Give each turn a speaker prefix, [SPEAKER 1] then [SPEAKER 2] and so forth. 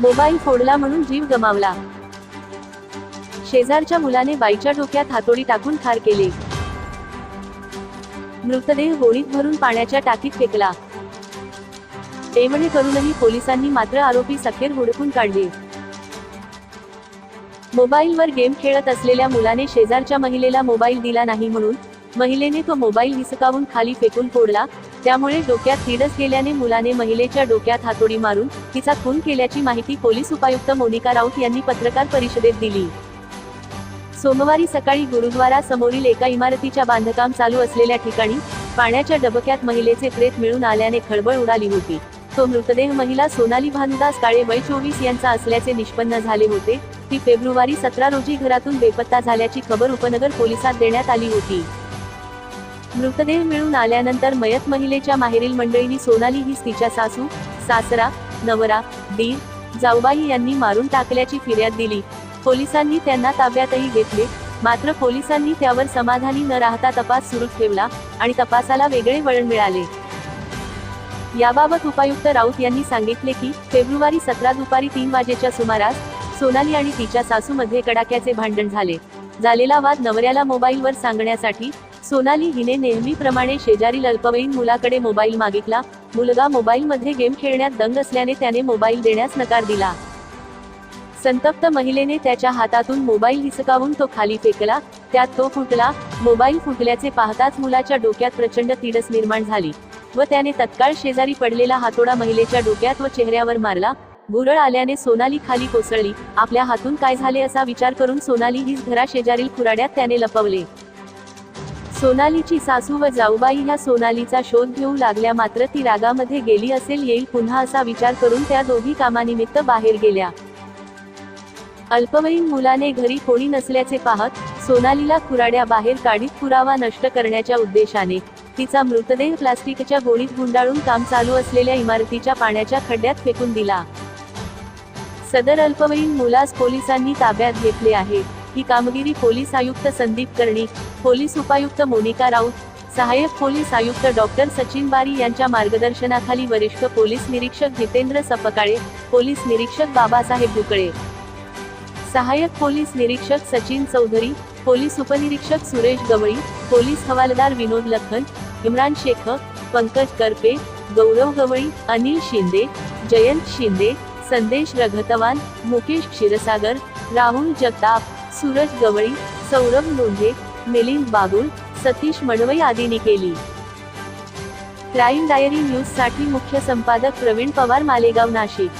[SPEAKER 1] Mobile फोडला म्हणून जीव गमावला. शेजारच्या मुलाने बाईच्या डोक्यात हातोडी टाकून ठार केले. मृतदेह होळीत भरून पाण्याच्या टाकीत फेकला. एवढे करूनही पोलिसांनी मात्र आरोपी सखेर हुडकून काढले. मोबाईलवर गेम खेळत असलेल्या मुलाने शेजारच्या महिलेला मोबाईल दिला नाही म्हणून महिलेने तो मोबाईल हिसकावून खाली फेकून फोडला त्यामुळे डोक्यात तिडस गेल्याने मुलाने महिलेच्या डोक्यात हातोडी मारून तिचा खून केल्याची माहिती पोलीस उपायुक्त मोनिका राऊत यांनी पत्रकार परिषदेत दिली. सोमवारी सकाळी गुरुद्वारा समोरील एका इमारतीच्या बांधकाम चालू असलेल्या ठिकाणी पाण्याच्या डबक्यात महिलेचे प्रेत मिळून आल्याने खळबळ उडाली होती. तो मृतदेह महिला सोनाली भानुदास काळे वय चोवीस यांचा असल्याचे निष्पन्न झाले होते. ती फेब्रुवारी सतरा रोजी घरातून बेपत्ता झाल्याची खबर उपनगर पोलिसात देण्यात आली होती. मृतदेह मिळून आल्यानंतर मयत महिलेच्या माहेरील मंडळींनी सोनाली हीच तिच्या सासू सासरा नवरा दीर जाऊबाई यांनी मारून टाकल्याची फिर्याद दिली. पोलिसांनी त्यांना ताब्यातही घेतले. मात्र पोलिसांनी त्यावर समाधानी न राहता तपास सुरू ठेवला आणि तपासाला वेगळे वळण मिळाले. याबाबत उपायुक्त राऊत यांनी सांगितले की फेब्रुवारी सतरा दुपारी तीन वाजेच्या सुमारास सोनाली आणि तिच्या सासूमध्ये कडाक्याचे भांडण झाले. झालेला वाद नवऱ्याला मोबाईलवर सांगण्यासाठी सोनाली हिने नेहमीप्रमाणे शेजारील अल्पवयीन मुलाकडे मोबाईल मागितला. मुलगा मोबाईलमध्ये गेम खेळण्यात दंग असल्याने त्याने मोबाईल देण्यास नकार दिला. संतप्त महिलेने त्याच्या हातातून मोबाईल हिसकावून तो खाली फेकला. त्यात तो फुटला. मोबाईल फुटल्याचे पाहताच मुलाच्या डोक्यात प्रचंड तिडस निर्माण झाली व त्याने तत्काळ शेजारी पडलेला हातोडा महिलेच्या डोक्यात व चेहऱ्यावर मारला. भुरळ आल्याने सोनाली खाली कोसळली. आपल्या हातून काय झाले असा विचार करून सोनाली हीच घराशेजारील कुराड्यात खुराड्यात त्याने लपवले. सोनालीची सासू व जाऊबाई ह्या सोनालीचा शोध घेऊ लागल्या मात्र ती रागामध्ये गेली असेल येईल पुन्हा असा विचार करून त्या दोघी कामानिमित्त बाहेर गेल्या. अल्पवयीन मुलाने घरी कोणी नसल्याचे पाहत सोनालीला खुराड्या बाहेर काढीत पुरावा नष्ट करण्याच्या उद्देशाने तिचा मृतदेह प्लास्टिकच्या गोळीत गुंडाळून काम चालू असलेल्या इमारतीच्या पाण्याच्या खड्ड्यात फेकून दिला. सदर अल्पवयीन मुलास पोलिसांनी ताब्यात घेतले आहे. ही कामगिरी पोलीस आयुक्त संदीप कर्णिक पोलीस उपायुक्त मोनिका राऊत सहाय्यक पोलीस आयुक्त डॉक्टर सचिन बारी यांच्या मार्गदर्शनाखाली वरिष्ठ पोलीस निरीक्षक जितेंद्र सपकाळे पोलीस निरीक्षक बाबासाहेब बुकळे. सहाय्यक पोलीस निरीक्षक सचिन चौधरी पोलीस उपनिरीक्षक सुरेश गवळी पोलीस हवालदार विनोद लखन इम्रान शेख पंकज करपे गौरव गवळी अनिल शिंदे जयंत शिंदे संदेश रघतवान मुकेश क्षीरसागर राहुल जगताप सूरज गवळी सौरभ लोंढे मिलिंद बागुल सतीश मडवई आदींनी केली. क्राईम डायरी न्यूजसाठी मुख्य संपादक प्रवीण पवार मालेगाव नाशिक.